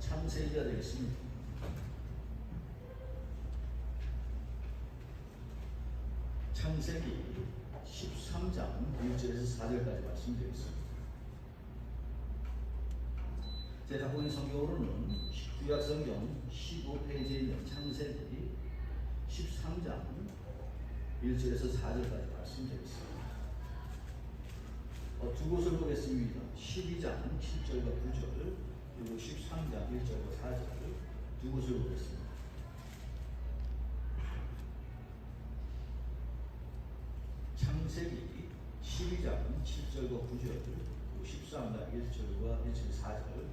창세기가 되겠습니다. 창세기 13장 1절에서 4절까지 말씀드리겠습니다. 제가 있는 성경으로는 구약 성경 15페이지에 있는 창세기 13장 1절에서 4절까지 말씀드리겠습니다. 어, 두 곳을 보겠습니다. 12장 7절과 9절 그리고 13장 1절과 4절 두 곳을 보겠습니다. 창세기 12장 7절과 9절 그리고 13장 1절과 1절 4절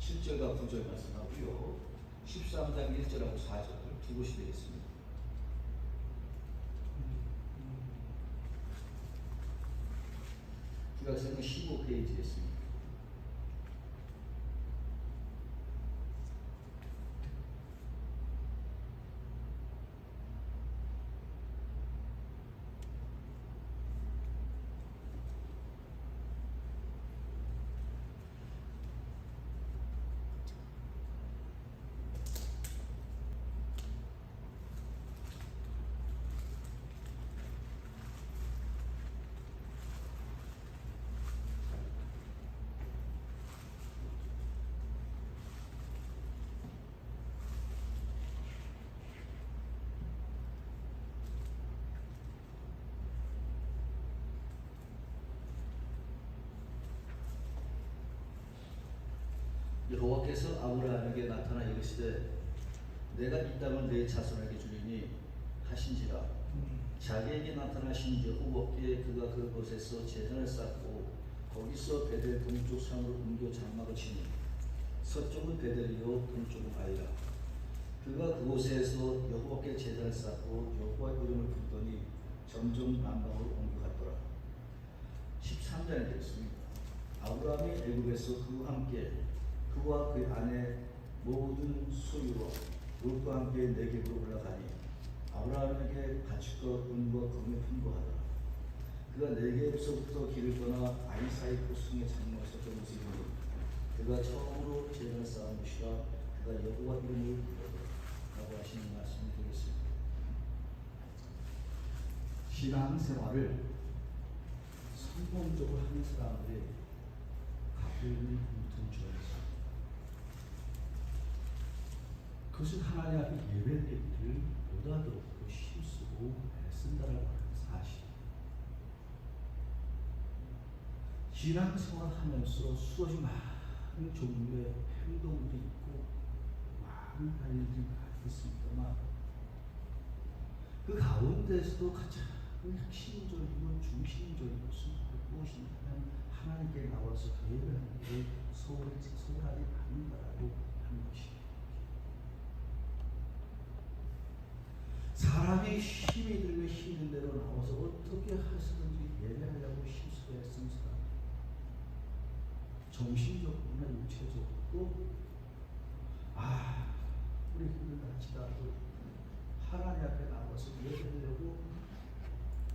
7절과 9절 말씀하고요. 13장 1절하고 4절 두 곳이 되겠습니다. 구약성경 15페이지에 있습니다. 여호와께서 아브라함에게 나타나 이르시되 내가 이 땅을 내 자손에게 주리니 하신지라. 자기에게 나타나신 여호와께 그가 그곳에서 제단을 쌓고 거기서 베델 동쪽 산으로 옮겨 장막을 치니 서쪽은 베델이요 동쪽은 아이라. 그가 그곳에서 여호와께 제단을 쌓고 여호와 이름을 부르더니 점점 남방으로 옮겨갔더라. 13장이 되겠습니다. 아브라함이 애굽에서 그와 함께 그와 그 아내 모든 소유와 롯과 함께 내게로 올라가니 아브라함에게 가축과 은과 금이 풍부하더라. 그가 내게로서부터 길을 떠나 아이사이 고승의 장막에 섰던 모습이니 그가 처음으로 제단을 쌓은 것이라 그가 여호와 이름을 부르더라고 하시는 말씀이 되겠습니다. 신앙생활을 성공적으로 하는 사람들이 갖고 있는 공통점이 그것은 하나님 앞에 예배드리기를 보다도 더 힘쓰고 애쓴다라고 하는 사실. 신앙생활 하면서 수없이 많은 종류의 행동들이 있고 많은 할 일들이 많이 있습니다만 그 가운데서도 가장 핵심적이고 중심적인 것은 무엇이냐면 하나님께 나와서 예배하는 게 소홀하지 않는다라고 하는 것입니다. 사람이 힘이 들면 힘든 대로 나와서 어떻게 해서든지 예배하려고 사람 정신적으로나 육체적으로? 아 우리 힘들다 할지라도 하나님 앞에 나와서 예배하려고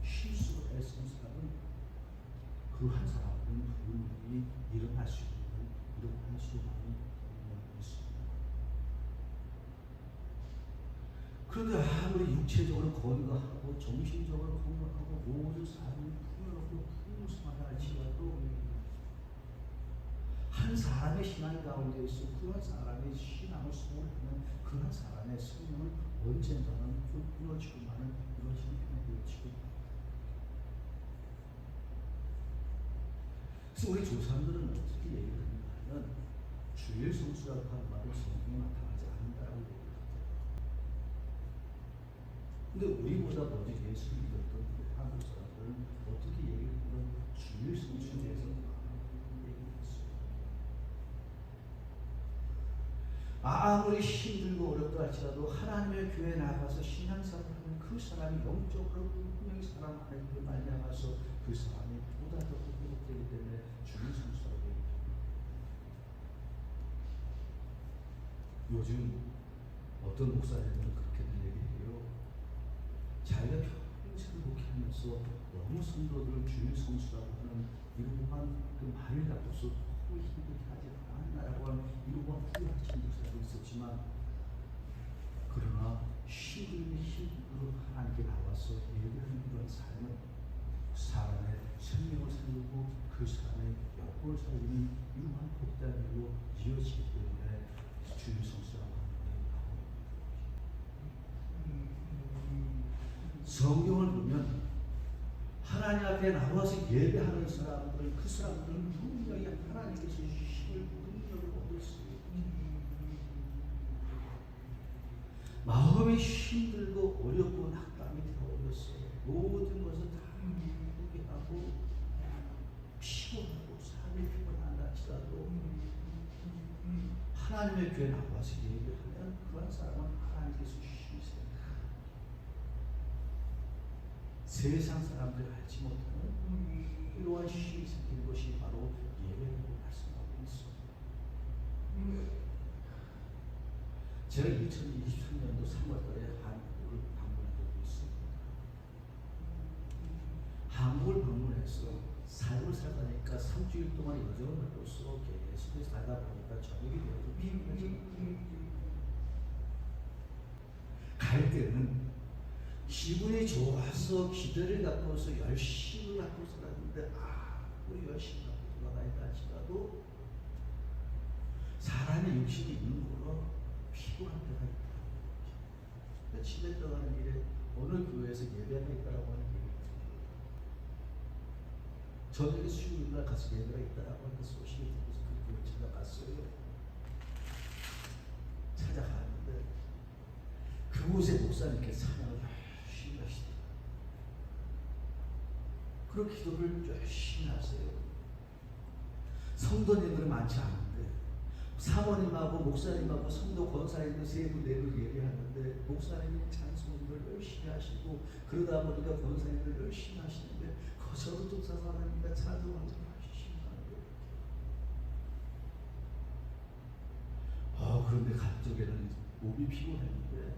힘쓰고 애쓴 사람은 그한 사람은 분명히 일어날 수 있는 일어날 수 있는 분명히 있습니다. 아무리 육체적으로 건강하고 정신적으로 건강하고 모든 삶이 풍요롭고 풍성하다 할지라도 한 사람의 신앙 가운데 있어 그한 사람의 신앙을 소홀하면 그한 사람의 생명은 언젠가는 끊어지고만은 이루어지는 편이 되어지고 그래서 우리 조상들은 어떻게 얘기를 하냐면 주일 성수라고 하는 말은 성경에 나타나지 않는다라고. 근데 우리보다 먼저 예수를 믿었던 그 한국 사람들은 어떻게 얘기를 하면 주일 성수에 대해서 얘기를 했어요. 아무리 힘들고 어렵다 할지라도 하나님의 교회에 나가서 신앙생활을 하는 그 사람이 영적으로 분명히 안에 그 말미암아서 그 사람이 보다 더 회복되기 때문에 주일 성수라고 얘기합니다. 요즘 어떤 목사님들은 얘기해요. 자기가 평생을 목회하면서 너무 성도들을 주일 성수라고 하는 이루고만 그 말을 잡고서 너무 힘들게 하지 않았나라고 하는 이루고만 훌륭한 친구들도 있었지만 그러나 힘든 힘으로 하나님께 나와서 예배하는 그런 삶은 사람의 생명을 살리고 그 사람의 영혼을 살리는 유한 복단으로 이어지기 때문에 주일 성수라고 성경을 보면 하나님 앞에 나와서 예배하는 사람들은 그 사람들은 분명히 하나님께서 힘을 능력을 얻었어요. 마음이 힘들고 어렵고 낙담이 되어버렸어요. 모든 것을 다 포기하고 피곤하고 삶이 피곤하다 할지라도 하나님의 교회 나와서 예배하면 그런 사람은 하나님께서 힘이 세요. 세상 사람들이 알지 못하는 이러한 힘이 생기는 것이 바로 예배라고 말씀하고 있습니다. 제가 2023년도 3월달에 한국을 방문한 적이 있습니다. 한국을 방문해서 삶을 살다 보니까 3주일 동안 여정을 하고서 계속해서 살다 보니까 저녁이 되어서 피곤해서 갈 때는 기분이 좋아서 기대를 갖고서 열심을 갖고 살았는데 아 우리 열심히 갖고 돌아다니다 할지라도 사람의 욕심이 있는 거로 피곤한 때가 있다. 근데 집에 떠가는 길에 어느 교회에서 예배가 있다라고 하는 얘기가 들려요. 저녁에 수요일 날 가서 예배가 있다라고 하는 소식이 들려서 그 교회 찾아갔어요. 찾아가는데 그곳에 목사님께 찬양을 열심히 하시더라고요. 그런 기도를 열심히 하세요. 성도님들은 많지 않은데 사모님하고 목사님하고 성도 권사님들 세분 네분 예배하는데 목사님이 찬송을 열심히 하시고 그러다 보니까 권사님들 열심히 하시는데 그 저도 좀 사모님과 찬송을 좀 하시는 거예요. 아 그런데 갑자기는 몸이 피곤했는데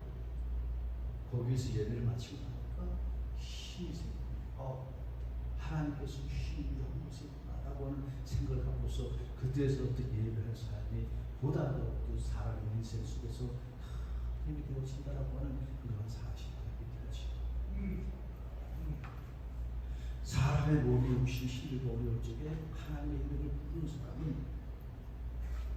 거기에서 예배를 마치고 나니까 힘이 생깁니다. 어, 하나님께서 힘이 없으구나라고 하는 생각을 갖고서 그때서부터 예배할 사람이 보다 더또 사람의 인생 속에서 힘이 되어진다라고 하는 그런 사실이 믿어지고. 사람의 몸이 혹시 힘들고 어려울 적에 하나님의 이름을 부르는 사람은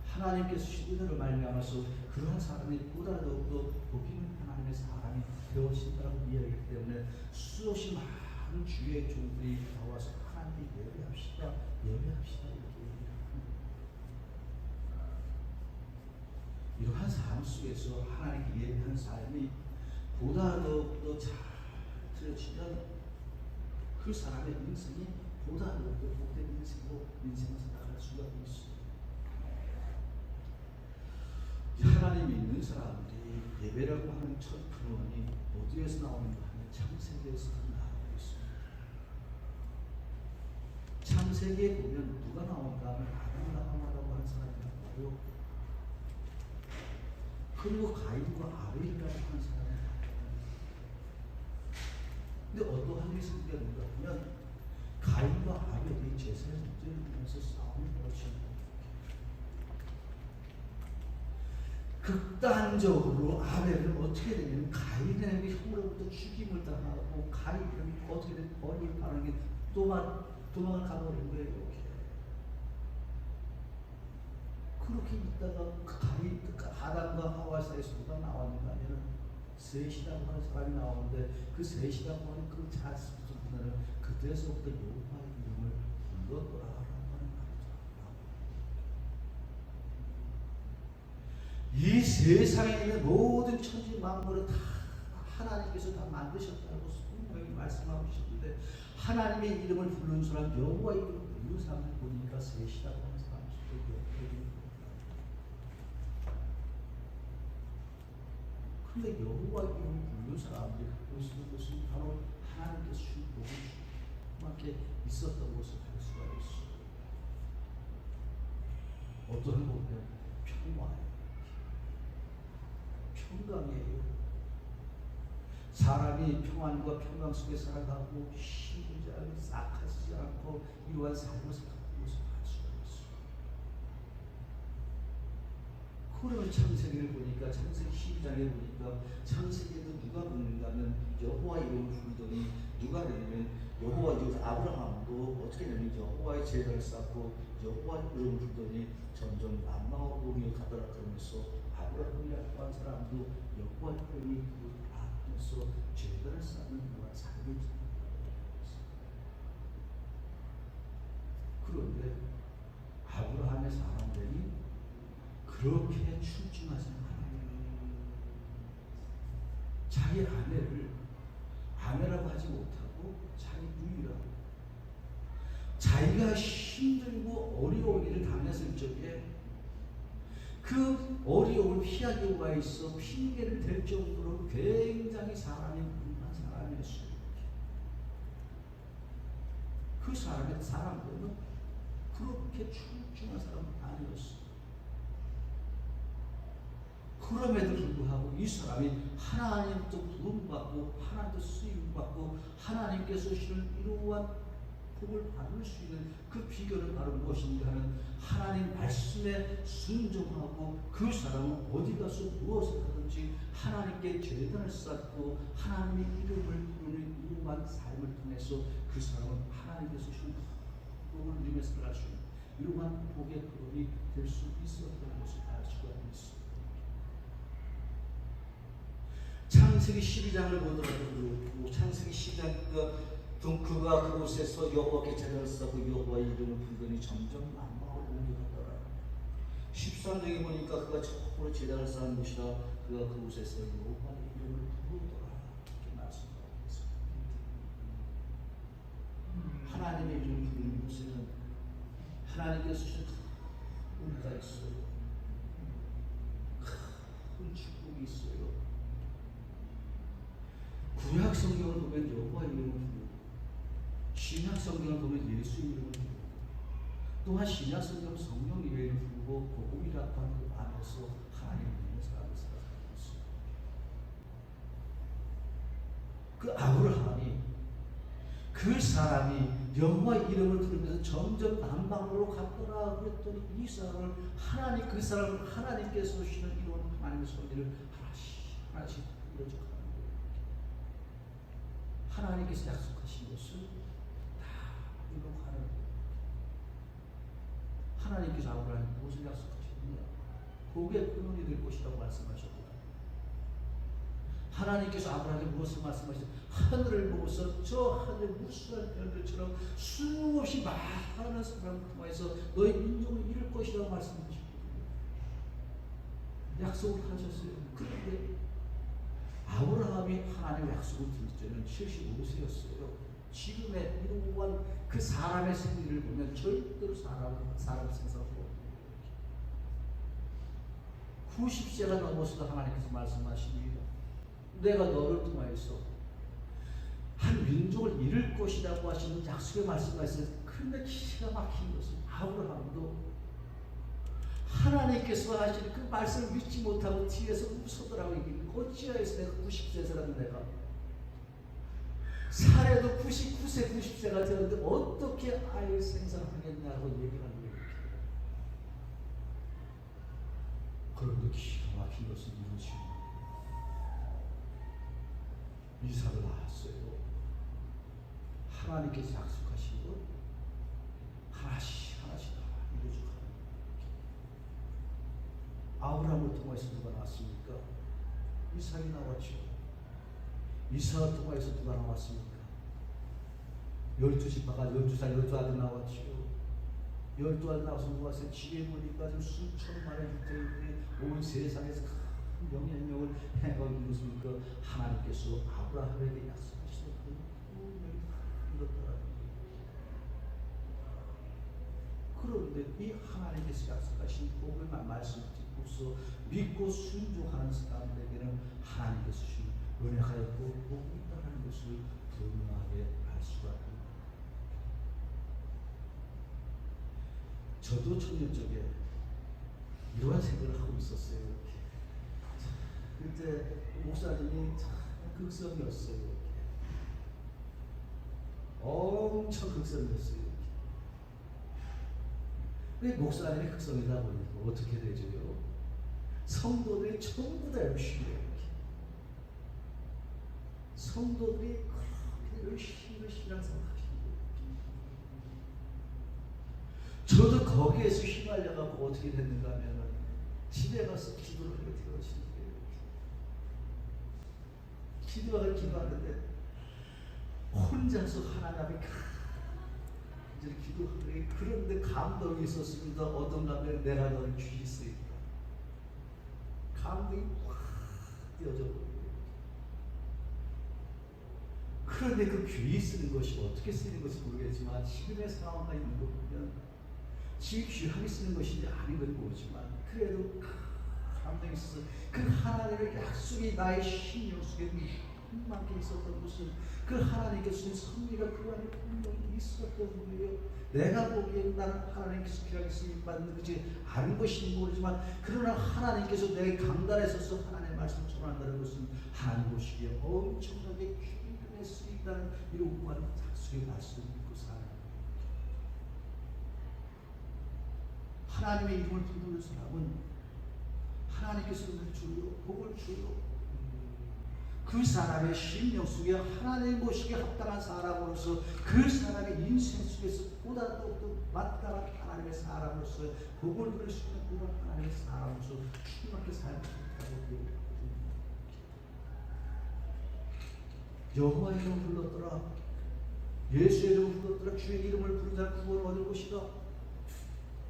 하나님께서 시대를 말미암아서 그러한 사람이 보다 더욱더 복이는 하나님의 사람이 되어진다고 이야기하기 때문에 수없이 많은 주의 종들이 나와서 하나님 예배합시다 예배합시다. 이러한 삶 속에서 하나님께 예배하는 삶이 보다 더욱더 잘 들어지면 그 사람의 인생이 보다 더욱더 복된 인생으로 인생을 살아갈 수가 있습니다. 하나님이 있는 사람들이 예배라고 하는 첫 근원이 어디에서 나오는가 하면 창세기에서 있습니다. 창세기에 보면 누가 나온가 하면 하와라고 하는 사람이 나오고요. 그리고 가인과 아벨이라고 하는 사람이 나와요. 근데 어떠한 일이 생겼는가 하면 가인과 아벨이 문제를 보면서 싸움을 벌이는 극단적으로 아벨은 어떻게 되냐면 가인에게 형으로부터 죽임을 당하고 가인은 어떻게 되면 벌을 받는 게 도망, 가버린 거예요 이렇게. 그렇게 있다가 그 가인, 그 아담과 하와 사이에서 누가 나왔는가? 하면 셋이라고 하는 사람이 나오는데 그 셋이라고 하는 그 자식들은 그때서부터 여호와의 이름을 불렀더라 라고 하는 말이죠 이 세상에 있는 모든 천지 만물을 다 하나님께서 다 만드셨다고 분명히 말씀하고 계시는데 하나님의 이름을 부르는 사람 여호와의 이름을 부르는 사람을 보니까 셋이라고 하는 사람 근데 여호와의 이름을 부르는 사람들이 갖고 있는 것은 바로 하나님께서 주신 그만게 있었던 것을 알 수가 있어요. 어떤 보면 평화예요. 평강이에요. 사람이 평안과 평강 속에 살아가고 않고 싹하지 않고 이러한 삶을 살아가는 것을 알 수가 있어요. 그러면 창세기를 보니까 창세기 12장에 보니까 창세기에도 누가 하면 여호와 이름을 부르더니 누가 되냐면 여호와 이제 아브라함도 어떻게 되냐면 여호와의 제사를 쌓고 여호와 이름을 부르더니 점점 남방으로 공격하더라 그러면서 아브라함이라고 한 사람도 여호와 이름이 하면서 제사를 쌓는 그런 삶을 그런데 아브라함의 사람들이 그렇게 출중하지 않아요. 자기 아내를 아내라고 하지 못하고 자기 누이라고 자기가 힘들고 어려운 일을 당했을 적에 그 어려움을 피하기 위해서 핑계를 댈 정도로 굉장히 사람이 불만 사람이었어요. 그 사람의 사람들은 그렇게 출중한 사람은 아니었어. 그럼에도 불구하고 이 사람이 하나님도 부름받고 하나님도 쓰임받고 하나님께서 주시는 이러한 복을 받을 수 있는 그 비결은 바로 무엇인가 하면 하나님 말씀에 순종하고 그 사람은 어디 가서 무엇을 하든지 하나님께 재단을 쌓고 하나님의 이름을 부르는 이러한 삶을 통해서 그 사람은 하나님께서 주신 복을 누리며 살아갈 수 있는 이러한 복의 그릇이 될 수 있었다는 것을 알 수가 있습니다. 창세기 12장을 보더라도 창세기 12장 그 그가 그곳에서 여호와께 제단을 쌓고 여호와의 이름을 부르더니 점점 남방으로 옮겨갔더라. 13장에 보니까 그가 처음으로 제단을 쌓은 곳이라 그가 그곳에서 여호와의 이름을 부르더라. 이렇게 말씀하고 있습니다. 하나님의 이름을 부르는 곳에는 하나님께서 주신 큰 은혜가 있어요. 큰 축복이 있어요. 구약 성경을 보면 여호와의 이름을 부르고 신약 성경을 보면 예수 이름을 부르고 또한 신약 성경 성령 이름을 부르고 복음이라고 하는 그 안에서 하나님 믿는 사람을 살아가고 있어요. 그 아브라함이 그 사람이 여호와 이름을 부르면서 점점 남방으로 갔더라 그랬더니 이 사람을 하나님 그 사람을 하나님께서 주시는 이런 하나님의 손길을 하나씩 하나씩 이루어져 가는 거예요. 하나님께서 약속하신 것을 다 이루어가는 거예요. 하나님께서 아브라함 무엇을 약속하셨느냐? 복의 근원이 될 것이라고 말씀하셨거든요. 하나님께서 아브라함에게 무엇을 말씀하셨어요? 하늘을 보고서 저 하늘의 무수한 별들처럼 수없이 많은 사람을 통해서 너희 민족을 이룰 것이라고 말씀하셨거든요. 약속을 하셨어요. 그런데 아브라함이 하나님의 약속을 들을 때는 75세였어요. 지금의 이러한 그 사람의 생리를 보면 절대로 사람, 사람 없는 90세가 넘어서도 하나님께서 말씀하십니다. 내가 너를 통하여서 한 민족을 이룰 것이라고 하시는 약속의 말씀가 있어요. 근데 기가 막힌 것은 아브라함도 하나님께서 하시는 그 말씀을 믿지 못하고 뒤에서 웃었더라고 얘기는 어찌하여서 내가 90세라는 내가 살에도 99세 90세가 되었는데 어떻게 아이를 생산하겠냐고 얘기를 하는 거예요. 그런데 기가 막힌 것은 이루어지고 이삭을 낳았어요. 하나님께서 약속하신 것 하나씩 하나씩 다 이루어져가는 아브라함을 통해서 누가 나왔습니까? 이삭이 나왔죠. 이삭을 통해서 누가 나왔습니까? 열두 지파가 열두 살 열두 아들 나왔죠. 열두 아들 나와서 누가 왔어요? 지혜 보니까 좀 수천만의 유대인들이 온 세상에서 큰 영향력을 행하고 이루었으니까 하나님께서 아브라함에게 약속하시는 그 운명이 이렇더라. 그런데 이 하나님께서 약속하신 복음의 말씀을 듣고서 믿고 순종하는 사람들에게는 하나님께서 주신 은혜하였고 복이 있다는 것을 분명하게 알 수가 있습니다. 저도 청년적에 이러한 생각을 하고 있었어요. 그때 목사님이 참 극성이었어요. 엄청 극성이었어요. 근데 목사님이 극성이다 보니까 어떻게 되죠? 성도들이 전부 다 열심히 해요. 성도들이 그렇게 열심히 신앙생활 하시는 거예요. 저도 거기에서 휘말려갖고 어떻게 됐는가 하면은 집에 가서 기도를 하게 되어지는 거예요. 기도하고 기도하는데 혼자서 하나님 앞에 이제 기도하는 그런데 감동이 있었습니다. 어떤 감동이 내가 너를 주시 쓰있다. 감동이 확 뛰어져 버려요. 그런데 그귀 쓰는 것이 어떻게 쓰는 것인지 모르겠지만 지금의 상황과 있는 거 보면 지금 귀하게 쓰는 것인지 아닌 건 모르지만 그래도 감동이 있어서 그 하나님의 약속이 나의 신령 속에 만큼 있었던 것은 그 하나님께 주신 섭리가 그 안에 분명히 있었던 거예요. 내가 보기엔 나는 하나님께서 귀하게 쓰임 받는 것이 아는 것인지 모르지만 그러나 하나님께서 내 강단에 서서 하나님의 전한다는 보시기에 엄청나게 귀하게 쓰인다는 이런 무한 약속의 말씀을 믿고 살아요. 하나님의 이름을 부르는 사람은 하나님께서 늘 주요 복을 주요 그 사람의 심령 속에 하나님 모시기에 합당한 사람으로서 그 사람의 인생 속에서 보다 더욱더 마땅한 하나님의 사람으로서 복을 누릴 수 있는 하나님의 사람으로서 충만하게 살고 있다고 얘기합니다. 여호와 이름 불렀더라. 예수의 이름 불렀더라. 주의 이름을 부른 자 구원 얻을 것이다.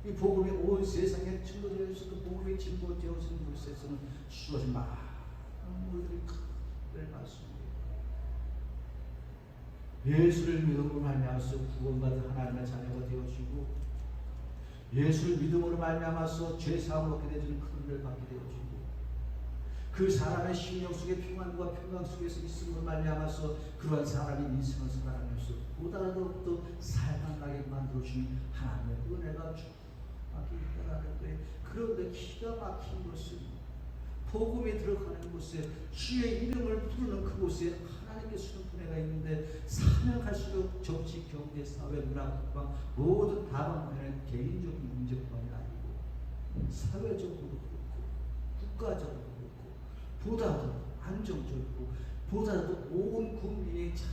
이 복음이 온 세상에 증거되어서 그 복음이 증거되어진 곳에서는 수없이 많은 물들이 그래 맞습니다. 예수를 믿음으로 말미암아서 구원받은 하나님의 자녀가 되어지고 예수를 믿음으로 말미암아서 죄 사함을 얻게 되는 큰 은혜를 받게 되어지고 그 사람의 심령 속에 평안과 평강 속에서 있음으로 말미암아서 그러한 사람이 인생을 살아가면서 보다 더욱더 살만하게 만들어주는 하나님의 은혜가 주밖에 있다라는 거예요. 그런데 기가 막힌 것은 복음에 들어가는 곳에 주의 이름을 부르는 그곳에 하나님께 주는 은혜가 있는데 사면 갈수록 정치, 경제, 사회, 문화, 국방 모든 다방면의 개인적인 문제뿐만이 아니고 사회적으로도 그렇고 국가적으로도 그렇고 보다 더 안정적이고 더온 국민이 잘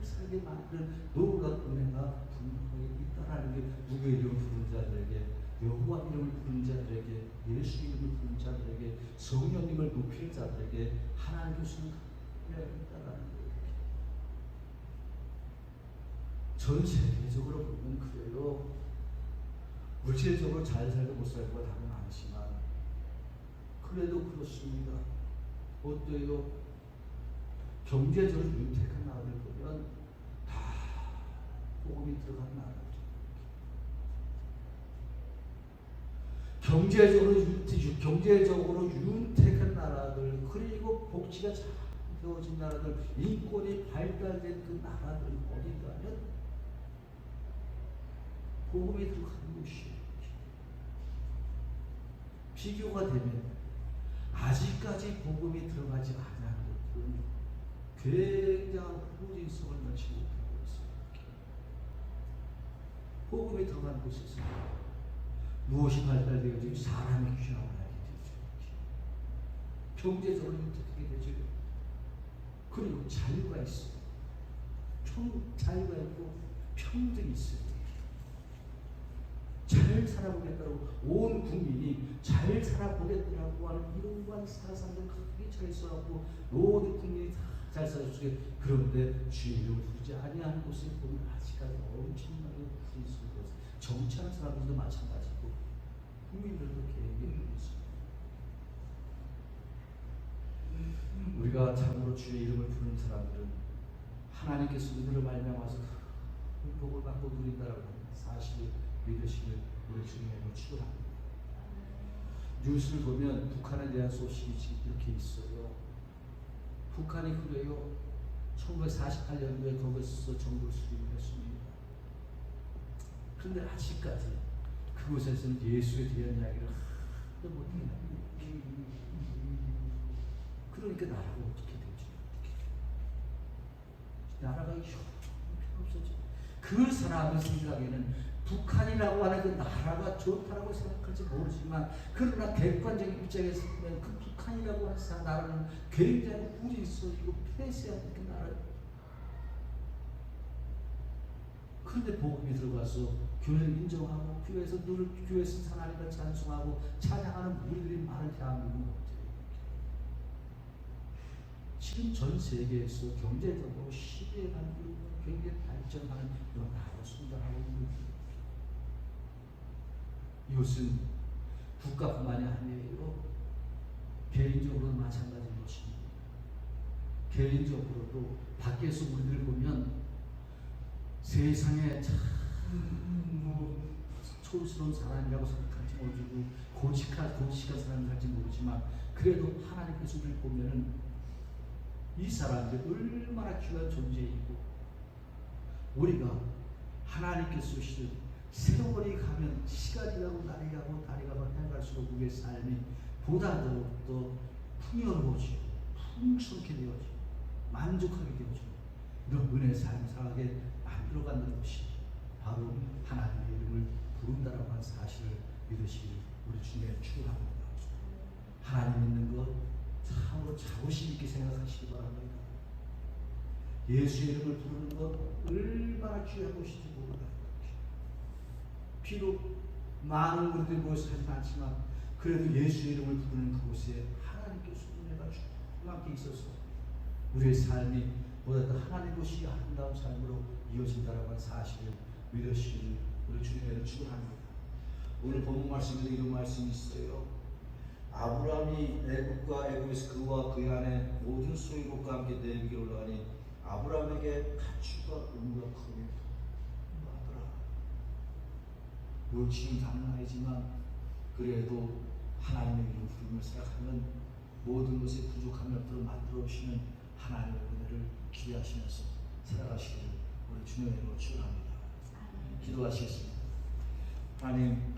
살게 만드는 놀라운 은혜가 분명히 있다라는 게 누구의 이름을 부르는 자들에게 여호와 이름을 부르는 자들에게 예수 이름을 부르는 자들에게 성령님을 높이는 자들에게 주는 은혜가 있다라는 거예요. 전 세계적으로 보면 그래요. 물질적으로 잘 살고 못 살고가 다는 많지만 그래도 그렇습니다. 어때요? 경제적으로 윤택한 나라를 보면 다 복음이 들어간 나라죠. 경제적으로 윤택, 경제적으로 윤택한 나라들 그리고 복지가 잘 되어진 나라들 인권이 발달된 그 나라들 어딘가면 복음이 들어가는 곳이에요. 비교가 되면 아직까지 복음이 들어가지 않은 것들은 굉장한 후진성을 넣지 못하고 있습니다. 복음이 들어간 곳에서 무엇이 발달되어지고 사람의 귀함을 알게 되죠. 경제적으로 윤택하게 되죠. 그리고 자유가 있어요. 평, 자유가 있고 평등이 있어요. 잘 살아보겠다고 온 국민이 잘 살아보겠다고 하는 이런 사상들 크게 차 있어갖고 모든 국민이 다 잘 살아주게 그런데 주의를 부르지 아니하는 곳을 보면 아직까지 엄청나게 부르는 것 정치하는 사람들도 마찬가지고 국민들도 개혁이 있습니다. 우리가 참으로 주의 이름을 부르는 사람들은 하나님께서 우리를 말미암아서 큰 복을 받고 누린다라고 사실을 믿으시길 우리 주님으로 축원합니다. 뉴스를 보면 북한에 대한 소식이 지금 이렇게 있어요. 북한이 그래요. 1948년도에 거기서 정부를 수립을 했습니다. 그런데 아직까지 그곳에서는 예수에 대한 이야기를 하나도 못해요. 그러니까 나라가 어떻게 되죠? 나라가 형편없어져. 그 사람의 생각에는 북한이라고 하는 그 나라가 좋다라고 생각할지 모르지만 그러나 객관적인 입장에서 보면 그 북한이라고 하는 사- 나라는 굉장히 우리스이고 폐쇄한 그 나라예요. 그런데 복음이 들어가서 교회를 인정하고 교회에서 늘 교회에서 하나님을 찬송하고 찬양하는 우리들이 많은 대한민국 문제예요. 지금 전 세계에서 경제적으로 시대에 가는 굉장히 발전하는 이런 나라로 성장하고 있는 거예요. 이것은 국가뿐만이 아니에요. 개인적으로 마찬가지인 것입니다. 개인적으로도 밖에서 우리들 보면 세상에 참 촌스러운 사람이라고 생각할지 모르고 고직한 고직한 사람일지 모르지만 그래도 하나님께서 우리를 보면은 이 사람들이 얼마나 귀한 존재이고 우리가 하나님께서 주신 세월이 가면 시간이 가고 날이 가고 달이 가고 해 갈수록 우리의 삶이 보다 더, 더 풍요로워지고 풍성케 되어지고 만족하게 되어지고 이런 은혜의 삶을 살아가게 만들어가는 것이 바로 하나님의 이름을 부른다라고 하는 사실을 믿으시기를 우리 주님의 축원합니다. 하나님 있는 것 참으로 자부심 있게 생각하시기 바랍니다. 예수의 이름을 부르는 것 얼마나 귀한 것인지 모른다. 비록 많은 우리들이 모여서 하진 않지만 그래도 예수의 이름을 부르는 그곳에 하나님께서 은혜가 충만하게 있어서 우리의 삶이 보다 더 하나님 것이 아름다운 삶으로 이어진다라고 하는 사실을 믿으시기를 우리 주님의 축원합니다. 오늘 본문 말씀에도 이런 말씀이 있어요. 아브라함이 애국과 애국에서 그와 그의 아내 모든 소유국과 함께 내비게 올라가니 아브라함에게 가축과 은과 많더라. 물질은 가능하지만 그래도 하나님의 이름 부르며 생각하면 모든 것에 부족함이 없도록 만들어 오시는 하나님의 은혜를 기대하시면서 살아가시기를 우리 주님의 이름으로 축원합니다. 기도하시겠습니다. 하나님